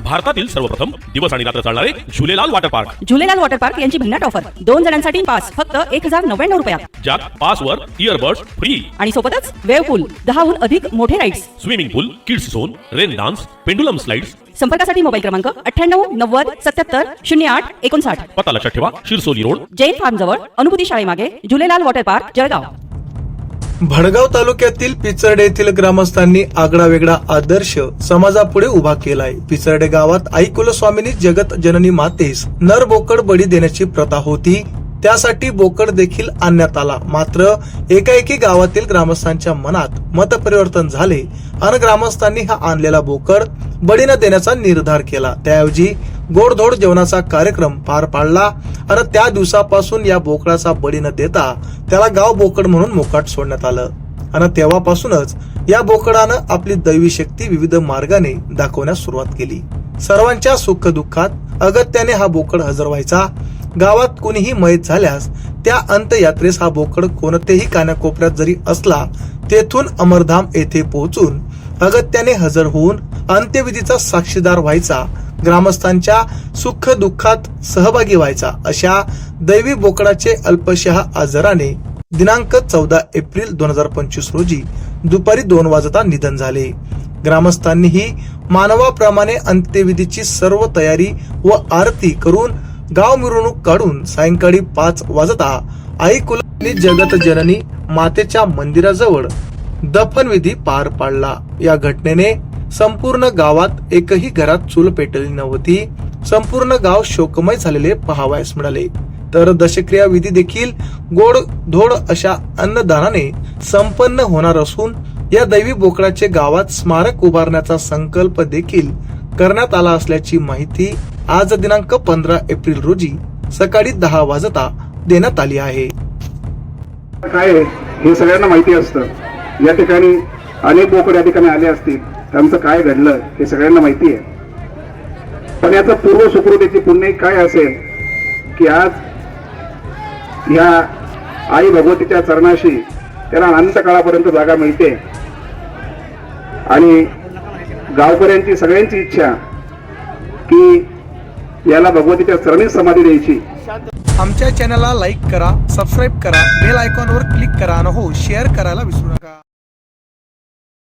भारतातील सर्वप्रथम दिवस आणि रात्र चालणारे Jhulelal water park. Jhulelal water park यांची भन्नाट ऑफर दोन जणांसाठी पास फक्त एक हजार नव्याण्णव रुपयात ज्यात पासवर इयरबड्स फ्री आणि सोबतच वेव पूल दहाहून अधिक मोठे rides swimming pool kids zone rain dance pendulum slides संपर्कासाठी मोबाईल क्रमांक अठ्ठ्याण्णव नव्वद सत्याहत्तर शून्य आठ एकोणसाठ. पता लक्षात ठेवा शिरसोली रोड. जैन फार्म जवळ अनुभूती शाळेमागे झुलेलाल वॉटर पार्क जळगाव. भडगाव तालुक्यातील पिचर्डे येथील ग्रामस्थांनी आगळा वेगळा आदर्श समाजापुढे उभा केलाय. पिचर्डे गावात आई कुलस्वामिनी जगत जननी मातेस नर बोकड बळी देण्याची प्रथा होती. त्यासाठी बोकड देखील आणण्यात आला. मात्र एकाएकी गावातील ग्रामस्थांच्या मनात मतपरिवर्तन झाले आणि ग्रामस्थांनी हा आणलेला बोकड बळी न देण्याचा निर्धार केला. त्याऐवजी गोडधोड जेवणाचा कार्यक्रम पार पाडला आणि त्या दिवसापासून या बोकडाचा बळी न देता त्याला गाव बोकड म्हणून मोकाट सोडण्यात आलं. आणि तेव्हापासूनच या बोकडानं आपली दैवी शक्ती विविध मार्गाने दाखवण्यास सुरुवात केली. सर्वांच्या सुख दुःखात अगत्याने हा बोकड हजर व्हायचा. गावात कुणीही मयत झाल्यास त्या अंत्ययात्रेस हा बोकड कोणत्याही कानाकोपऱ्यात जरी असला तेथून अमरधाम येथे पोहोचून अगत्याने हजर होऊन अंत्यविधीचा साक्षीदार व्हायचा ग्रामस्थांच्या सुख दुःखात सहभागी व्हायचा अशा दैवी बोकडाचे अल्पशहा आजाराने दिनांक चौदा एप्रिल दोन हजार पंचवीस रोजी दुपारी दोन वाजता निधन झाले. ग्रामस्थांनीही मानवाप्रमाणे अंत्यविधीची सर्व तयारी व आरती करून गाव मिरवणूक काढून सायंकाळी पाच वाजता आई कुलनी जगत जननी मातेच्या मंदिराजवळ दफनविधी पार पाडला. या घटनेने संपूर्ण गावात एकही घरात चूल पेटली नव्हती. संपूर्ण गाव शोकमय झालेले पाहावयास मिळाले. तर दशक्रिया विधी देखील गोड धोड अशा अन्नदानाने संपन्न होणार असून या दैवी बोकडाचे गावात स्मारक उभारण्याचा संकल्प देखील करण्यात आला असल्याची माहिती आज दिनांक पंधरा एप्रिल रोजी सकाळी दहा वाजता देण्यात आली आहे. काय हे सगळ्यांना माहिती असतं. या ठिकाणी अनेक बोकड या ठिकाणी आले असतील. त्यांचं काय घडलं हे सगळ्यांना माहिती आहे. पण याचं पूर्व सुकृतीची पुण्य काय असेल की आज ह्या आई भगवतीच्या चरणाशी त्याला अनंत काळापर्यंत जागा मिळते. आणि गावकऱ्यांची सगळ्यांची इच्छा की याला भगवतीच्या चरणी समाधी द्यायची. आमच्या चॅनलला लाईक करा सबस्क्राईब करा बेल आयकॉनवर क्लिक करा आणि हो शेअर करायला विसरू नका.